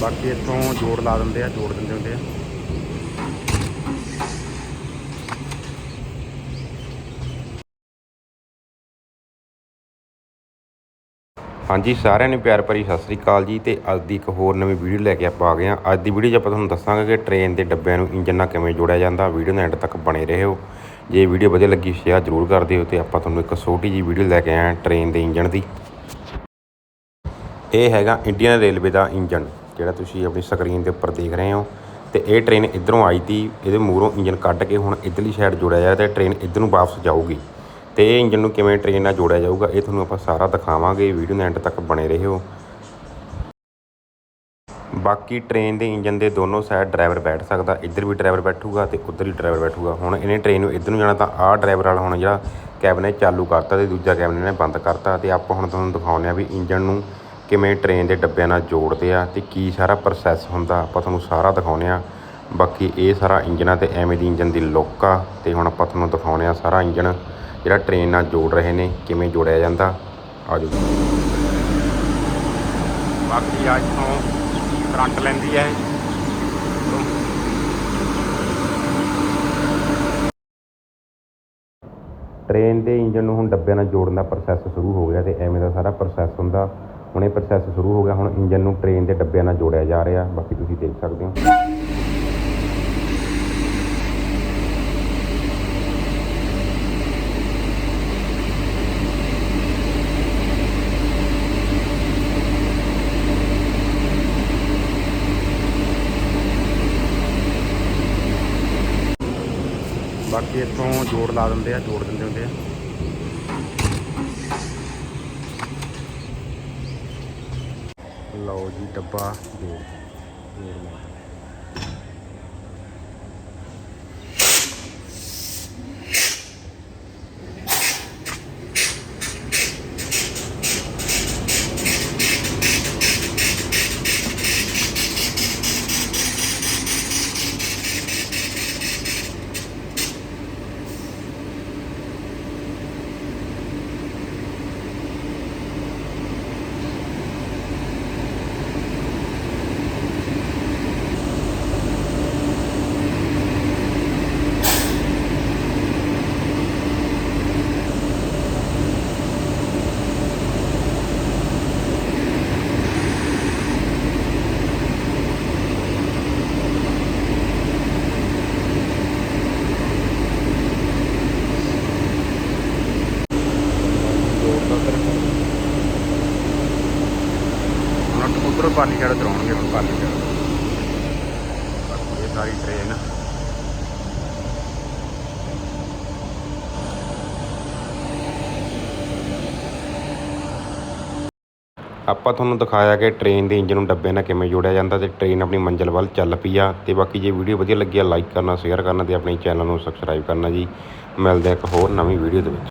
ਬਾਕੀ ਇੱਥੋਂ ਜੋੜ ਲਾ ਦਿੰਦੇ ਆ, ਜੋੜ ਦਿੰਦੇ ਹੁੰਦੇ ਆ। ਹਾਂਜੀ, ਸਾਰਿਆਂ ਨੂੰ ਪਿਆਰ ਭਰੀ ਸਤਿ ਸ੍ਰੀ ਅਕਾਲ ਜੀ ਤੇ ਅੱਜ ਦੀ ਇੱਕ ਹੋਰ ਨਵੀਂ ਵੀਡੀਓ ਲੈ ਕੇ ਆਪਾਂ ਆ ਗਏ ਹਾਂ। ਅੱਜ ਦੀ ਵੀਡੀਓ 'ਚ ਆਪਾਂ ਤੁਹਾਨੂੰ ਦੱਸਾਂਗੇ ਕਿ ਟ੍ਰੇਨ ਦੇ ਡੱਬਿਆਂ ਨੂੰ ਇੰਜਨ ਨਾਲ ਕਿਵੇਂ ਜੋੜਿਆ ਜਾਂਦਾ। ਵੀਡੀਓ ਨੂੰ ਐਂਡ ਤੱਕ ਬਣੇ ਰਹੋ। ਜੇ ਵੀਡੀਓ ਵਧੀਆ ਲੱਗੀ, ਸ਼ੇਅਰ ਜ਼ਰੂਰ ਕਰ ਦਿਓ ਤੇ ਆਪਾਂ ਤੁਹਾਨੂੰ ਇੱਕ ਛੋਟੀ ਜੀ ਵੀਡੀਓ ਲੈ ਕੇ ਆਏ ਟ੍ਰੇਨ ਦੇ ਇੰਜਨ ਦੀ। ਇਹ ਹੈਗਾ ਇੰਡੀਅਨ ਰੇਲਵੇ ਦਾ ਇੰਜਨ ਜਿਹੜਾ ਤੁਸੀਂ ਆਪਣੀ ਸਕਰੀਨ ਦੇ ਉੱਪਰ ਦੇਖ ਰਹੇ ਹੋ, ਤੇ ਇਹ ਟ੍ਰੇਨ ਇਧਰੋਂ ਆਈ ਤੀ, ਇਹਦੇ ਮੂਹਰੋਂ ਇੰਜਨ ਕੱਢ ਕੇ ਹੁਣ ਇਧਰਲੀ ਸਾਈਡ ਜੋੜਿਆ ਜਾਇਆ ਤੇ ਟ੍ਰੇਨ ਇਧਰ ਨੂੰ ਵਾਪਸ ਜਾਊਗੀ। ਤੇ ਇਹ ਇੰਜਨ ਨੂੰ ਕਿਵੇਂ ਟ੍ਰੇਨ ਨਾਲ ਜੋੜਿਆ ਜਾਊਗਾ, ਇਹ ਤੁਹਾਨੂੰ ਆਪਾਂ ਸਾਰਾ ਦਿਖਾਵਾਂਗੇ ਵੀਡੀਓ ਦੇ ਐਂਡ ਤੱਕ ਬਣੇ ਰਹੋ। ਬਾਕੀ ਟ੍ਰੇਨ ਦੇ ਇੰਜਨ ਦੇ ਦੋਨੋਂ ਸਾਈਡ ਡਰਾਈਵਰ ਬੈਠ ਸਕਦਾ, ਇੱਧਰ ਵੀ ਡਰਾਈਵਰ ਬੈਠੂਗਾ ਤੇ ਉੱਧਰ ਵੀ ਡਰਾਈਵਰ ਬੈਠੂਗਾ। ਹੁਣ ਇਹਨੇ ਟ੍ਰੇਨ ਨੂੰ ਇੱਧਰ ਨੂੰ ਜਾਣਾ ਤਾਂ ਆਹ ਡਰਾਈਵਰ ਵਾਲਾ ਹੁਣ ਜਿਹੜਾ ਕੈਬਨ ਹੈ ਚਾਲੂ ਕਰਤਾ ਤੇ ਦੂਜਾ ਕੈਬਨ ਇਹਨੇ ਬੰਦ ਕਰਤਾ ਤੇ ਆਪਾਂ ਹੁਣ ਤੁਹਾਨੂੰ ਦਿਖਾਉਂਦੇ ਆ ਵੀ ਇੰਜਨ ਨੂੰ ਕਿਵੇਂ ਟ੍ਰੇਨ ਦੇ ਡੱਬਿਆਂ ਨਾਲ ਜੋੜਦੇ ਆ ਤੇ ਕੀ ਸਾਰਾ ਪ੍ਰੋਸੈਸ ਹੁੰਦਾ ਆਪਾਂ ਤੁਹਾਨੂੰ ਸਾਰਾ ਦਿਖਾਉਂਦੇ ਆ। ਬਾਕੀ ਇਹ ਸਾਰਾ ਇੰਜਨਾਂ ਤੇ ਐਵੇਂ ਦੀ ਇੰਜਨ ਦੀ ਲੁੱਕ ਆ ਤੇ ਹੁਣ ਆਪਾਂ ਤੁਹਾਨੂੰ ਦਿਖਾਉਂਦੇ ਆ ਸਾਰਾ ਇੰਜਨ ਜਿਹੜਾ ਟ੍ਰੇਨ ਨਾਲ ਜੋੜ ਰਹੇ ਨੇ ਕਿਵੇਂ ਜੋੜਿਆ ਜਾਂਦਾ। ਆਜੋ ਬਾਕੀ ਅੱਜ ਤੋਂ ਕਰੰਟ ਲੈਂਦੀ ਹੈ। ਟ੍ਰੇਨ ਦੇ ਇੰਜਨ ਨੂੰ ਹੁਣ ਡੱਬਿਆਂ ਨਾਲ ਜੋੜਨ ਦਾ ਪ੍ਰੋਸੈਸ ਸ਼ੁਰੂ ਹੋ ਗਿਆ ਤੇ ਐਵੇਂ ਦਾ ਸਾਰਾ ਪ੍ਰੋਸੈਸ ਹੁੰਦਾ। ਹੁਣ ਇਹ ਪ੍ਰੋਸੈਸ ਸ਼ੁਰੂ ਹੋ ਗਿਆ, ਹੁਣ ਇੰਜਨ ਨੂੰ ਟ੍ਰੇਨ ਦੇ ਡੱਬਿਆਂ ਨਾਲ ਜੋੜਿਆ ਜਾ ਰਿਹਾ, ਬਾਕੀ ਤੁਸੀਂ ਦੇਖ ਸਕਦੇ ਹੋ। ਬਾਕੀ ਇੱਥੋਂ ਜੋੜ ਲਾ ਦਿੰਦੇ ਆ, ਜੋੜ ਦਿੰਦੇ ਹੁੰਦੇ ਆ। ਲਓ ਜੀ ਡੱਬਾ ਜੋੜ ਜੋੜ ਲਾ ਉਧਰ ਪਾਲੀ ਛੜ ਚਲਾਉਣਗੇ ਹੁਣ ਪਾਲੀ ਛੜ ਇਹ ਸਾਰੀ ਟ੍ਰੇਨ ਆਪਾਂ ਤੁਹਾਨੂੰ ਦਿਖਾਇਆ ਕਿ ਟ੍ਰੇਨ ਦੇ ਇੰਜਨ ਨੂੰ ਡੱਬੇ ਨਾਲ ਕਿਵੇਂ ਜੋੜਿਆ ਜਾਂਦਾ ਤੇ ਟ੍ਰੇਨ ਆਪਣੀ ਮੰਜ਼ਿਲ ਵੱਲ ਚੱਲ ਪਈ ਆ। ਤੇ ਬਾਕੀ ਜੇ ਵੀਡੀਓ ਵਧੀਆ ਲੱਗੀ ਆ ਲਾਈਕ ਕਰਨਾ ਸ਼ੇਅਰ ਕਰਨਾ ਤੇ ਆਪਣੇ ਚੈਨਲ ਨੂੰ ਸਬਸਕ੍ਰਾਈਬ ਕਰਨਾ ਜੀ। ਮਿਲਦੇ ਆ ਇੱਕ ਹੋਰ ਨਵੀਂ ਵੀਡੀਓ ਦੇ ਵਿੱਚ।